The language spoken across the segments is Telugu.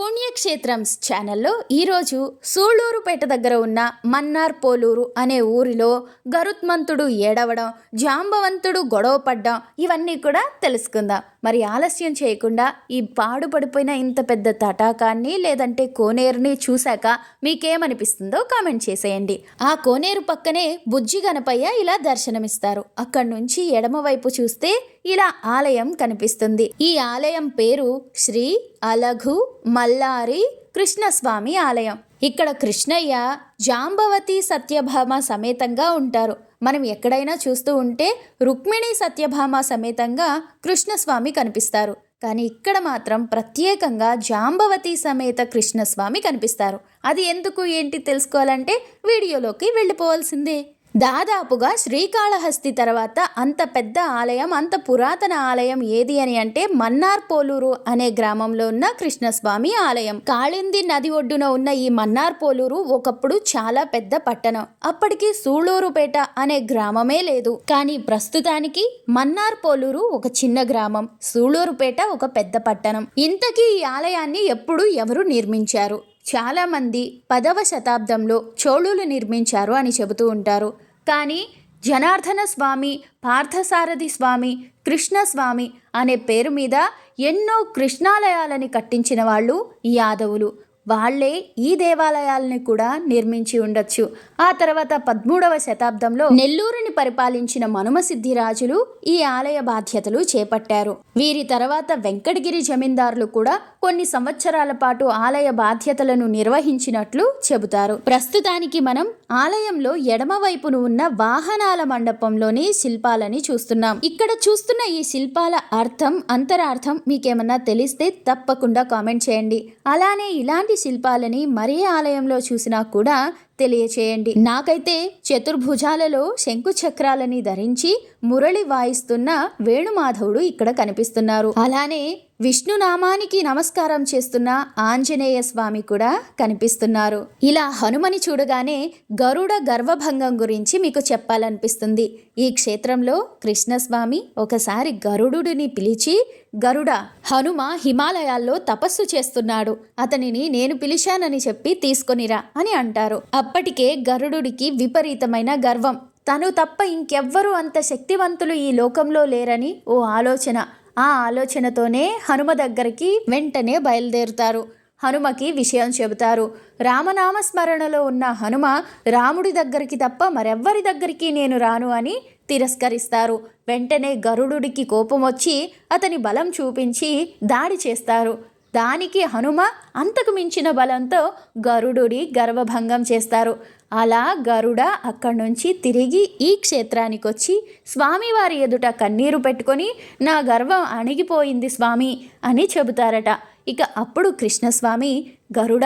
పుణ్యక్షేత్రం ఛానల్లో ఈరోజు సూళ్ళూరుపేట దగ్గర ఉన్న మన్నార్ పోలూరు అనే ఊరిలో గరుత్మంతుడు ఏడవడం జాంబవంతుడు గొడవ పడ్డం ఇవన్నీ కూడా తెలుసుకుందాం. మరి ఆలస్యం చేయకుండా ఈ పాడుపడిపోయిన ఇంత పెద్ద తటాకాన్ని లేదంటే కోనేరుని చూశాక మీకేమనిపిస్తుందో కామెంట్ చేసేయండి. ఆ కోనేరు పక్కనే బుజ్జి గణపయ్య ఇలా దర్శనమిస్తారు. అక్కడి నుంచి ఎడమవైపు చూస్తే ఇలా ఆలయం కనిపిస్తుంది. ఈ ఆలయం పేరు శ్రీ అలఘు మల్లారి కృష్ణస్వామి ఆలయం. ఇక్కడ కృష్ణయ్య జాంబవతి సత్యభామ సమేతంగా ఉంటారు. మనం ఎక్కడైనా చూస్తూ ఉంటే రుక్మిణి సత్యభామ సమేతంగా కృష్ణస్వామి కనిపిస్తారు. కానీ ఇక్కడ మాత్రం ప్రత్యేకంగా జాంబవతి సమేత కృష్ణస్వామి కనిపిస్తారు. అది ఎందుకు ఏంటి తెలుసుకోవాలంటే వీడియోలోకి వెళ్ళిపోవాల్సిందే. దాదాపుగా శ్రీకాళహస్తి తర్వాత అంత పెద్ద ఆలయం అంత పురాతన ఆలయం ఏది అని అంటే మన్నార్ పోలూరు అనే గ్రామంలో ఉన్న కృష్ణస్వామి ఆలయం. కాళింది నది ఒడ్డున ఉన్న ఈ మన్నార్ పోలూరు ఒకప్పుడు చాలా పెద్ద పట్టణం. అప్పటికి సూళూరుపేట అనే గ్రామమే లేదు. కానీ ప్రస్తుతానికి మన్నార్ పోలూరు ఒక చిన్న గ్రామం సూళూరుపేట ఒక పెద్ద పట్టణం. ఇంతకీ ఈ ఆలయాన్ని ఎప్పుడు ఎవరు నిర్మించారు? చాలామంది పదవ శతాబ్దంలో చోళులు నిర్మించారు అని చెబుతూ ఉంటారు. కానీ జనార్దన స్వామి పార్థసారథి స్వామి కృష్ణస్వామి అనే పేరు మీద ఎన్నో కృష్ణాలయాలని కట్టించిన వాళ్ళు యాదవులు. వాళ్ళే ఈ దేవాలయాలని కూడా నిర్మించి ఉండొచ్చు. ఆ తర్వాత పదమూడవ శతాబ్దంలో నెల్లూరుని పరిపాలించిన మనుమసిద్ధి రాజులు ఈ ఆలయ బాధ్యతలు చేపట్టారు. వీరి తర్వాత వెంకటగిరి జమీందారులు కూడా కొన్ని సంవత్సరాల పాటు ఆలయ బాధ్యతలను నిర్వహించినట్లు చెబుతారు. ప్రస్తుతానికి మనం ఆలయంలో ఎడమవైపున ఉన్న వాహనాల మండపంలోని శిల్పాలని చూస్తున్నాం. ఇక్కడ చూస్తున్న ఈ శిల్పాల అర్థం అంతరార్థం మీకేమన్నా తెలిస్తే తప్పకుండా కామెంట్ చేయండి. అలానే ఇలాంటి శిల్పాలని మరే ఆలయంలో చూసినా కూడా తెలియచేయండి. నాకైతే చతుర్భుజాలలో శంకు చక్రాలని ధరించి మురళి వాయిస్తున్న వేణుమాధవుడు ఇక్కడ కనిపిస్తున్నారు. అలానే విష్ణునామానికి నమస్కారం చేస్తున్న ఆంజనేయ స్వామి కూడా కనిపిస్తున్నారు. ఇలా హనుమని చూడగానే గరుడ గర్వభంగం గురించి మీకు చెప్పాలనిపిస్తుంది. ఈ క్షేత్రంలో కృష్ణస్వామి ఒకసారి గరుడుని పిలిచి గరుడ హనుమ హిమాలయాల్లో తపస్సు చేస్తున్నాడు. అతనిని నేను పిలిచానని చెప్పి తీసుకొనిరా అని అంటారు. అప్పటికే గరుడుడికి విపరీతమైన గర్వం. తను తప్ప ఇంకెవ్వరూ అంత శక్తివంతులు ఈ లోకంలో లేరని ఓ ఆలోచన. ఆ ఆలోచనతోనే హనుమ దగ్గరికి వెంటనే బయలుదేరుతారు. హనుమకి విషయం చెబుతారు. రామనామ స్మరణలో ఉన్న హనుమ రాముడి దగ్గరికి తప్ప మరెవ్వరి దగ్గరికి నేను రాను అని తిరస్కరిస్తారు. వెంటనే గరుడుడికి కోపం వచ్చి అతని బలం చూపించి దాడి చేస్తారు. దానికి హనుమ అంతకు మించిన బలంతో గరుడుడి గర్వభంగం చేస్తారు. అలా గరుడ అక్కడి నుంచి తిరిగి ఈ క్షేత్రానికి వచ్చి స్వామివారి ఎదుట కన్నీరు పెట్టుకొని నా గర్వం అణిగిపోయింది స్వామి అని చెబుతారట. ఇక అప్పుడు కృష్ణస్వామి గరుడ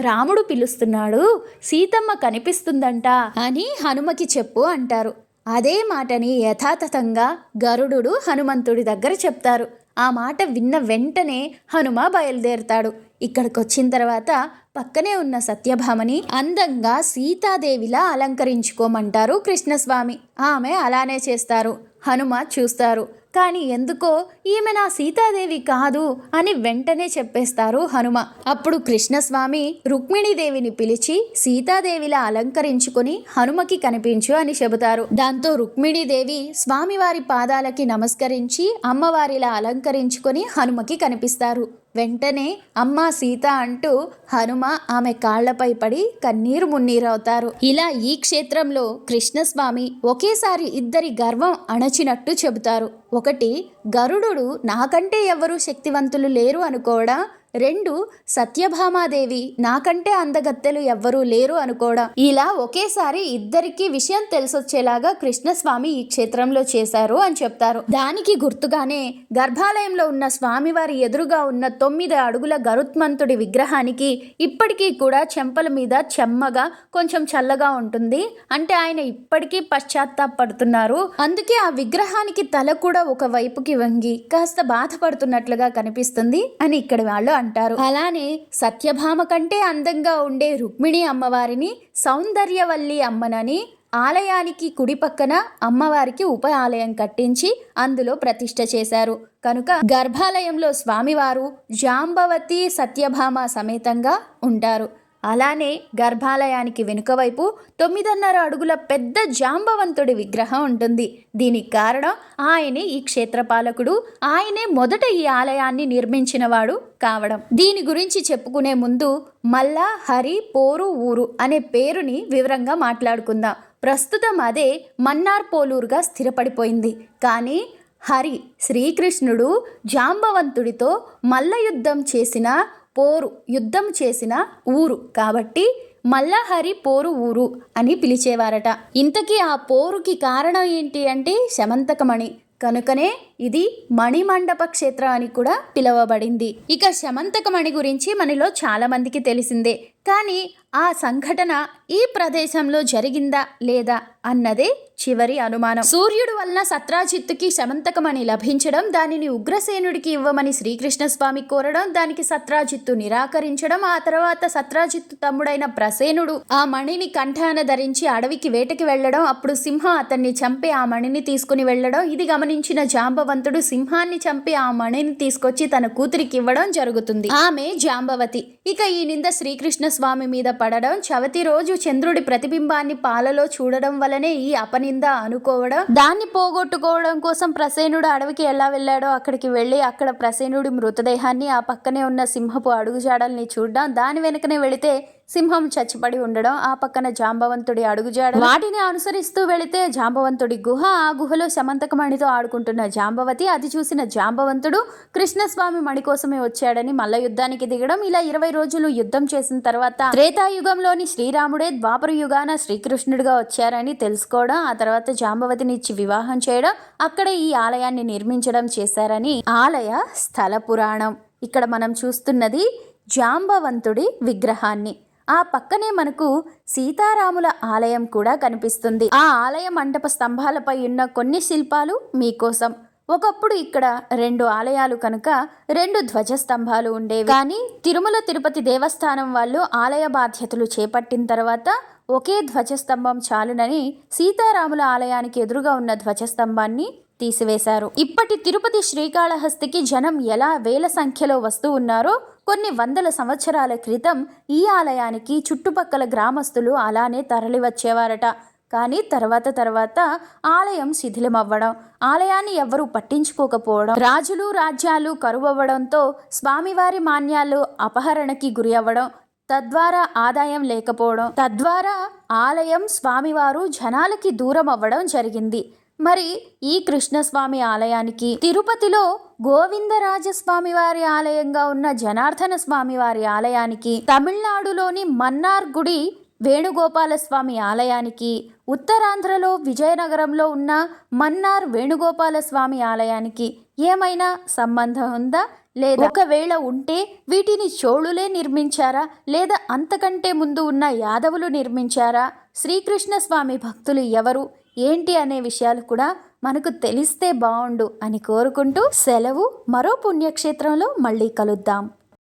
రాముడు పిలుస్తున్నాడు సీతమ్మ కనిపిస్తుందంట అని హనుమకి చెప్పు అంటారు. అదే మాటని యథాతథంగా గరుడు హనుమంతుడి దగ్గర చెప్తారు. ఆ మాట విన్న వెంటనే హనుమ బయలుదేరుతాడు. ఇక్కడికి వచ్చిన తర్వాత పక్కనే ఉన్న సత్యభామని అందంగా సీతాదేవిలా అలంకరించుకోమంటారు కృష్ణస్వామి. ఆమె అలానే చేస్తారు. హనుమ చూస్తారు. కానీ ఎందుకో ఈమె నా సీతాదేవి కాదు అని వెంటనే చెప్పేస్తారు హనుమ. అప్పుడు కృష్ణస్వామి రుక్మిణీదేవిని పిలిచి సీతాదేవిలా అలంకరించుకొని హనుమకి కనిపించు అని చెబుతారు. దాంతో రుక్మిణీదేవి స్వామివారి పాదాలకి నమస్కరించి అమ్మవారిలా అలంకరించుకొని హనుమకి కనిపిస్తారు. వెంటనే అమ్మా సీత అంటూ హనుమ ఆమె కాళ్ళపై పడి కన్నీరు మున్నీరవుతారు. ఇలా ఈ క్షేత్రంలో కృష్ణస్వామి ఒకేసారి ఇద్దరి గర్వం అణచినట్టు చెబుతారు. ఒకటి గరుడు నాకంటే ఎవరు శక్తివంతులు లేరు అనుకోవడం. రెండు సత్యభామాదేవి నాకంటే అందగత్తెలు ఎవ్వరూ లేరు అనుకోవడం. ఇలా ఒకేసారి ఇద్దరికి విషయం తెలిసొచ్చేలాగా కృష్ణస్వామి ఈ క్షేత్రంలో చేశారు అని చెప్తారు. దానికి గుర్తుగానే గర్భాలయంలో ఉన్న స్వామివారి ఎదురుగా ఉన్న తొమ్మిది అడుగుల గరుత్మంతుడి విగ్రహానికి ఇప్పటికీ కూడా చెంపల మీద చెమ్మగా కొంచెం చల్లగా ఉంటుంది. అంటే ఆయన ఇప్పటికీ పశ్చాత్తాపడుతున్నారు. అందుకే ఆ విగ్రహానికి తల కూడా ఒక వైపుకి వంగి కాస్త బాధపడుతున్నట్లుగా కనిపిస్తుంది అని ఇక్కడ వాళ్ళు అంటారు. అలానే సత్యభామ కంటే అందంగా ఉండే రుక్మిణి అమ్మవారిని సౌందర్యవల్లి అమ్మనని ఆలయానికి కుడి పక్కన అమ్మవారికి ఉప ఆలయం కట్టించి అందులో ప్రతిష్ట చేశారు. కనుక గర్భాలయంలో స్వామివారు జాంబవతి సత్యభామ సమేతంగా ఉంటారు. అలానే గర్భాలయానికి వెనుక వైపు తొమ్మిదిన్నర అడుగుల పెద్ద జాంబవంతుడి విగ్రహం ఉంటుంది. దీనికి కారణం ఆయనే ఈ క్షేత్రపాలకుడు. ఆయనే మొదట ఈ ఆలయాన్ని నిర్మించినవాడు కావడం. దీని గురించి చెప్పుకునే ముందు మల్లా హరి పోరు ఊరు అనే పేరుని వివరంగా మాట్లాడుకుందాం. ప్రస్తుతం అదే మన్నార్ పోలూరుగా స్థిరపడిపోయింది. కానీ హరి శ్రీకృష్ణుడు జాంబవంతుడితో మల్ల యుద్ధం చేసిన పోరు యుద్ధం చేసిన ఊరు. కాబట్టి మల్లహరి పోరు ఊరు అని పిలిచేవారట. ఇంతకీ ఆ పోరుకి కారణం ఏంటి అంటే శమంతకమణి. కనుకనే ఇది మణిమండప క్షేత్రం అని కూడా పిలువబడింది. ఇక శమంతకమణి గురించి మనలో చాలా మందికి తెలిసిందే. కానీ ఆ సంఘటన ఈ ప్రదేశంలో జరిగిందా లేదా అన్నదే చివరి అనుమానం. సూర్యుడు వలన సత్రాజిత్తుకి శమంతకమని లభించడం దానిని ఉగ్రసేనుడికి ఇవ్వమని శ్రీకృష్ణస్వామి కోరడం దానికి సత్రాజిత్తు నిరాకరించడం ఆ తర్వాత సత్రాజిత్తు తమ్ముడైన ప్రసేనుడు ఆ మణిని కంఠాన ధరించి అడవికి వేటకి వెళ్ళడం అప్పుడు సింహం అతన్ని చంపి ఆ మణిని తీసుకుని వెళ్ళడం ఇది గమనించిన జాంబవంతుడు సింహాన్ని చంపి ఆ మణిని తీసుకొచ్చి తన కూతురికి ఇవ్వడం జరుగుతుంది. ఆమె జాంబవతి. ఇక ఈ నింద శ్రీకృష్ణ స్వామి మీద పడడం చవతి రోజు చంద్రుడి ప్రతిబింబాన్ని పాలలో చూడడం వలనే ఈ అపనింద అనుకోవడం. దాన్ని పోగొట్టుకోవడం కోసం ప్రసేనుడు అడవికి ఎలా వెళ్ళాడో అక్కడికి వెళ్ళి అక్కడ ప్రసేనుడి మృతదేహాన్ని ఆ పక్కనే ఉన్న సింహపు అడుగుజాడల్ని చూడడం. దాని వెనుకనే వెళితే సింహం చచ్చిపడి ఉండడం ఆ పక్కన జాంబవంతుడి అడుగుజాడ వాటిని అనుసరిస్తూ వెళితే జాంబవంతుడి గుహ ఆ గుహలో శమంతకమణితో ఆడుకుంటున్న జాంబవతి అది చూసిన జాంబవంతుడు కృష్ణస్వామి మణి కోసమే వచ్చాడని మల్ల యుద్ధానికి దిగడం ఇలా ఇరవై రోజులు యుద్ధం చేసిన తర్వాత త్రేతాయుగంలోని శ్రీరాముడే ద్వాపర యుగాన శ్రీకృష్ణుడిగా వచ్చారని తెలుసుకోవడం ఆ తర్వాత జాంబవతిని ఇచ్చి వివాహం చేయడం అక్కడే ఈ ఆలయాన్ని నిర్మించడం చేశారని ఆలయ స్థల పురాణం. ఇక్కడ మనం చూస్తున్నది జాంబవంతుడి విగ్రహాన్ని. ఆ పక్కనే మనకు సీతారాముల ఆలయం కూడా కనిపిస్తుంది. ఆ ఆలయ మండప స్తంభాలపై ఉన్న కొన్ని శిల్పాలు మీకోసం ఒకప్పుడు ఇక్కడ రెండు ఆలయాలు కనుక రెండు ధ్వజస్తంభాలు ఉండేవి. కానీ తిరుమల తిరుపతి దేవస్థానం వాళ్ళు ఆలయ బాధ్యతలు చేపట్టిన తర్వాత ఒకే ధ్వజస్తంభం చాలునని సీతారాముల ఆలయానికి ఎదురుగా ఉన్న ధ్వజస్తంభాన్ని తీసివేశారు. ఇప్పటి తిరుపతి శ్రీకాళహస్తికి జనం ఎలా వేల సంఖ్యలో వస్తూ ఉన్నారో కొన్ని వందల సంవత్సరాల క్రితం ఈ ఆలయానికి చుట్టుపక్కల గ్రామస్తులు అలానే తరలి వచ్చేవారట కానీ తర్వాత తర్వాత ఆలయం శిథిలమవ్వడం ఆలయాన్ని ఎవ్వరూ పట్టించుకోకపోవడం రాజులు రాజ్యాలు కరువవ్వడంతో స్వామివారి మాన్యాలు అపహరణకి గురి అవ్వడం తద్వారా ఆదాయం లేకపోవడం తద్వారా ఆలయం స్వామివారు జనాలకి దూరం అవ్వడం జరిగింది. మరి ఈ కృష్ణస్వామి ఆలయానికి తిరుపతిలో గోవిందరాజస్వామి వారి ఆలయంగా ఉన్న జనార్దన స్వామి వారి ఆలయానికి తమిళనాడులోని మన్నార్ గుడి వేణుగోపాలస్వామి ఆలయానికి ఉత్తరాంధ్రలో విజయనగరంలో ఉన్న మన్నార్ వేణుగోపాలస్వామి ఆలయానికి ఏమైనా సంబంధం ఉందా? లేదా ఒకవేళ ఉంటే వీటిని చోళులే నిర్మించారా? లేదా అంతకంటే ముందు ఉన్న యాదవులు నిర్మించారా? శ్రీకృష్ణ స్వామి భక్తులు ఎవరు? ఏంటి అనే విషయాలు కూడా మనకు తెలిస్తే బాగుండు అని కోరుకుంటూ సెలవు మరో పుణ్యక్షేత్రంలో మళ్ళీ కలుద్దాం.